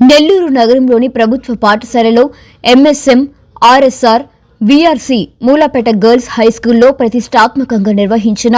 నెల్లూరు నగరంలోని ప్రభుత్వ పాఠశాలలో MSM RSR VRC Mulapeta girls హైస్కూల్లో ప్రతిష్టాత్మకంగా నిర్వహించిన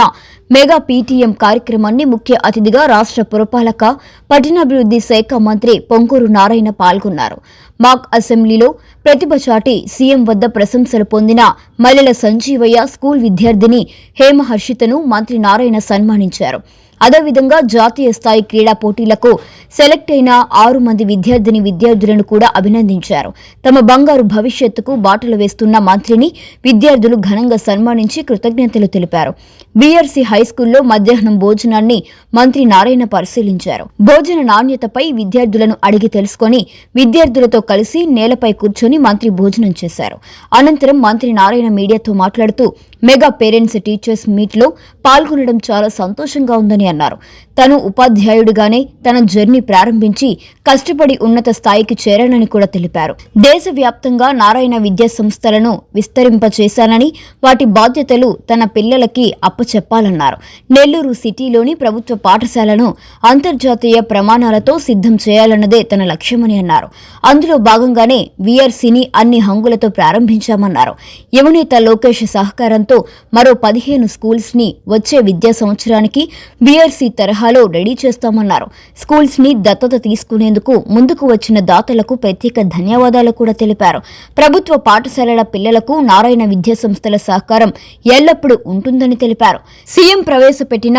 మెగా పీటీఎం కార్యక్రమాన్ని ముఖ్య అతిథిగా రాష్ట్ర పురపాలక పట్టణాభివృద్ధి శాఖ మంత్రి పొంగూరు నారాయణ పాల్గొన్నారు. మాక్ అసెంబ్లీలో ప్రతిభ చాటి సీఎం వద్ద ప్రశంసలు పొందిన మల్లెల సంజీవయ్య స్కూల్ విద్యార్థిని హేమహర్షితను మంత్రి నారాయణ సన్మానించారు. అదేవిధంగా జాతీయ స్థాయి క్రీడా పోటీలకు సెలెక్ట్ అయిన ఆరు మంది విద్యార్థిని విద్యార్థులను కూడా అభినందించారు. తమ బంగారు భవిష్యత్తుకు బాటలు వేస్తున్న మంత్రిని విద్యార్థులు ఘనంగా సన్మానించి కృతజ్ఞతలు తెలిపారు. బీఆర్సీ హైస్కూల్లో మధ్యాహ్నం భోజనాన్ని మంత్రి నారాయణ పరిశీలించారు. భోజన నాణ్యతపై విద్యార్థులను అడిగి తెలుసుకొని విద్యార్థులతో కలిసి నేలపై కూర్చొని మంత్రి భోజనం చేశారు. అనంతరం మంత్రి నారాయణ మీడియాతో మాట్లాడుతూ మెగా పేరెంట్స్ టీచర్స్ మీట్లో పాల్గొనడం చాలా సంతోషంగా ఉందని అన్నారు. తను ఉపాధ్యాయుడిగానే తన జర్నీ ప్రారంభించి కష్టపడి ఉన్నత స్థాయికి చేరానని కూడా తెలిపారు. దేశవ్యాప్తంగా నారాయణ విద్యా సంస్థలను విస్తరింపచేశానని వాటి బాధ్యతలు తన పిల్లలకి అప్పచెప్పాలన్నారు. నెల్లూరు సిటీలోని ప్రభుత్వ పాఠశాలను అంతర్జాతీయ ప్రమాణాలతో సిద్ధం చేయాలన్నదే తన లక్ష్యమని అన్నారు. అందులో భాగంగానే వీఆర్సీని అన్ని హంగులతో ప్రారంభించామన్నారు. యువనేత లోకేష్ సహకారంతో మరో పదిహేను స్కూల్స్ని వచ్చే విద్యా సంవత్సరానికి బీఆర్సీ తరహాలో రెడీ చేస్తామన్నారు. స్కూల్స్ని దత్తత తీసుకునేందుకు ముందుకు వచ్చిన దాతలకు ప్రత్యేక ధన్యవాదాలు కూడా తెలిపారు. ప్రభుత్వ పాఠశాలల పిల్లలకు నారాయణ విద్యా సంస్థల సహకారం ఎల్లప్పుడూ ఉంటుందని తెలిపారు. సీఎం ప్రవేశపెట్టిన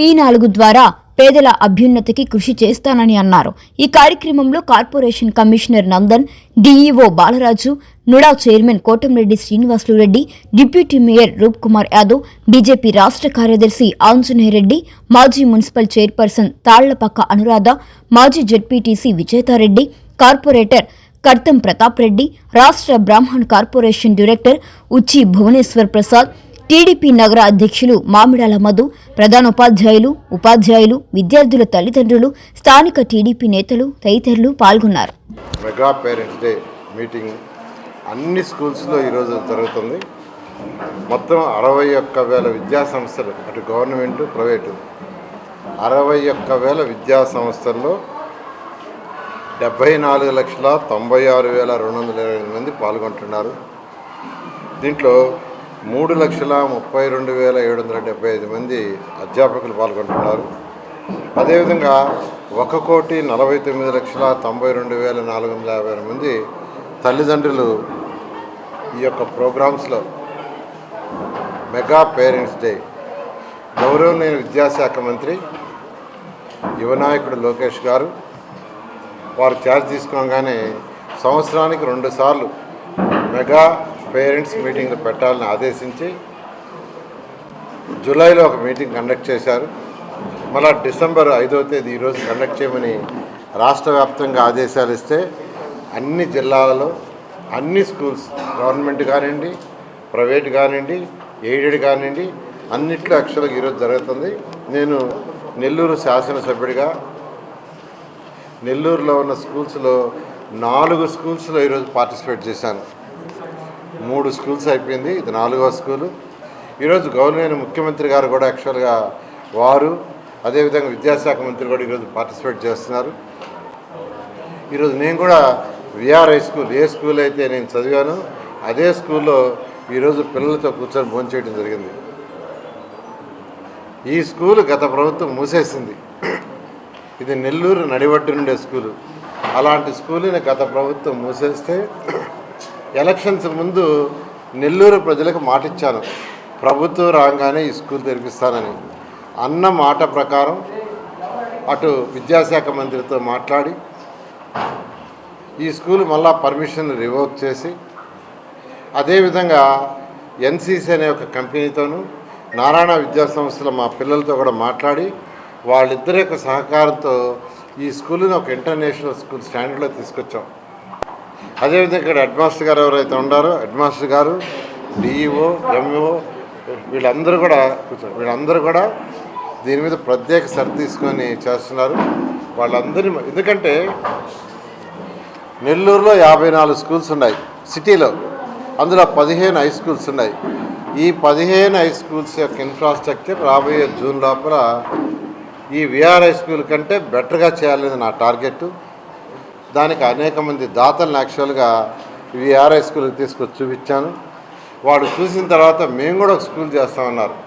పి నాలుగు ద్వారా పేదల అభ్యున్నతికి కృషి చేస్తానని అన్నారు. ఈ కార్యక్రమంలో corporation commissioner Nandan DEO Balaraju NUDA chairman Kotamreddy Srinivasulu Reddy deputy mayor Roop Kumar Yadav BJP రాష్ట్ర కార్యదర్శి ఆంజనేయ రెడ్డి మాజీ మున్సిపల్ చైర్పర్సన్ తాళ్ళపక్క అనురాధ మాజీ జడ్పీటీసీ విజేతారెడ్డి కార్పొరేటర్ కర్తం ప్రతాప్ రెడ్డి రాష్ట్ర Brahmin corporation director Uchchi Bhuvaneswar Prasad TDP నగర అధ్యక్షులు మామిడాల మధు ప్రధాన ఉపాధ్యాయులు ఉపాధ్యాయులు విద్యార్థుల తల్లిదండ్రులు స్థానిక టీడీపీ నేతలు తదితరులు పాల్గొన్నారు. మెగా పేరెంట్స్ డే మీటింగ్ అన్ని స్కూల్స్లో ఈరోజు జరుగుతుంది. మొత్తం అరవై ఒక్క వేల విద్యా సంస్థలు అటు గవర్నమెంట్ ప్రైవేటు. అరవై ఒక్క వేల విద్యా సంస్థల్లో డెబ్భై నాలుగు లక్షల తొంభై ఆరు వేల రెండు వందల ఇరవై ఎనిమిది మంది పాల్గొంటున్నారు. దీంట్లో మూడు లక్షల ముప్పై రెండు వేల ఏడు వందల డెబ్బై ఐదు మంది అధ్యాపకులు పాల్గొంటున్నారు. అదేవిధంగా ఒక కోటి నలభై తొమ్మిది లక్షల తొంభై రెండు వేల నాలుగు వందల యాభై ఆరు మంది తల్లిదండ్రులు ఈ యొక్క ప్రోగ్రామ్స్లో. Mega parents day. గౌరవనీయ విద్యాశాఖ మంత్రి యువనాయకుడు లోకేష్ గారు వారు ఛార్జ్ తీసుకోగానే సంవత్సరానికి రెండుసార్లు మెగా పేరెంట్స్ మీటింగ్లు పెట్టాలని ఆదేశించి జూలైలో ఒక మీటింగ్ కండక్ట్ చేశారు. మళ్ళా డిసెంబర్ ఐదవ తేదీ ఈరోజు కండక్ట్ చేయమని రాష్ట్ర వ్యాప్తంగా ఆదేశాలు ఇస్తే అన్ని జిల్లాలలో అన్ని స్కూల్స్ గవర్నమెంట్ కానివ్వండి ప్రైవేట్ కానివ్వండి ఎయిడెడ్ కానివ్వండి అన్నిట్లో యాక్చువల్గా ఈరోజు జరుగుతుంది. నేను నెల్లూరు శాసనసభ్యుడిగా నెల్లూరులో ఉన్న స్కూల్స్లో నాలుగు స్కూల్స్లో ఈరోజు పార్టిసిపేట్ చేశాను. మూడు స్కూల్స్ అయిపోయింది ఇది నాలుగో స్కూలు. ఈరోజు గౌరవనీయ ముఖ్యమంత్రి గారు కూడా యాక్చువల్గా వారు అదేవిధంగా విద్యాశాఖ మంత్రి కూడా ఈరోజు పార్టిసిపేట్ చేస్తున్నారు. ఈరోజు నేను కూడా విఆర్ హై స్కూల్ ఏ స్కూల్ అయితే నేను చదివాను అదే స్కూల్లో ఈరోజు పిల్లలతో కూర్చొని భోంచేయడం జరిగింది. ఈ స్కూల్ గత ప్రభుత్వం మూసేసింది. ఇది నెల్లూరు నడిబడ్డు నుండే స్కూలు. అలాంటి స్కూల్ని గత ప్రభుత్వం మూసేస్తే ఎలక్షన్స్ ముందు నెల్లూరు ప్రజలకు మాటిచ్చాను. ప్రభుత్వం రాగానే ఈ స్కూల్ తెరిపిస్తానని. అన్న మాట ప్రకారం అటు విద్యాశాఖ మంత్రితో మాట్లాడి ఈ స్కూల్ మళ్ళా పర్మిషన్ రివోక్ చేసి అదేవిధంగా ఎన్సీసీ అనే ఒక కంపెనీతోనూ నారాయణ విద్యా సంస్థల మా పిల్లలతో కూడా మాట్లాడి వాళ్ళిద్దరి యొక్క సహకారంతో ఈ స్కూల్ని ఒక ఇంటర్నేషనల్ స్కూల్ స్టాండర్డ్లో తీసుకొచ్చాం. అదేవిధంగా ఇక్కడ హెడ్మాస్టర్ గారు ఎవరైతే ఉన్నారో హెడ్మాస్టర్ గారు డిఈఓ ఎంఈఓ వీళ్ళందరూ కూడా వీళ్ళందరూ కూడా దీని మీద ప్రత్యేక శ్రద్ధ తీసుకొని చేస్తున్నారు. వాళ్ళందరి ఎందుకంటే నెల్లూరులో యాభై నాలుగు స్కూల్స్ ఉన్నాయి సిటీలో అందులో పదిహేను హై స్కూల్స్ ఉన్నాయి. ఈ పదిహేను హై స్కూల్స్ యొక్క ఇన్ఫ్రాస్ట్రక్చర్ రాబోయే జూన్ లోపల ఈ విఆర్ హై స్కూల్ కంటే బెటర్గా చేయాలనేది నా టార్గెట్ దానికి అనేక మంది దాతలను యాక్చువల్గా విఆర్ఐ స్కూల్కి తీసుకొచ్చి చూపించాను. వాడు చూసిన తర్వాత మేము కూడా ఒక స్కూల్ చేస్తామన్నారు.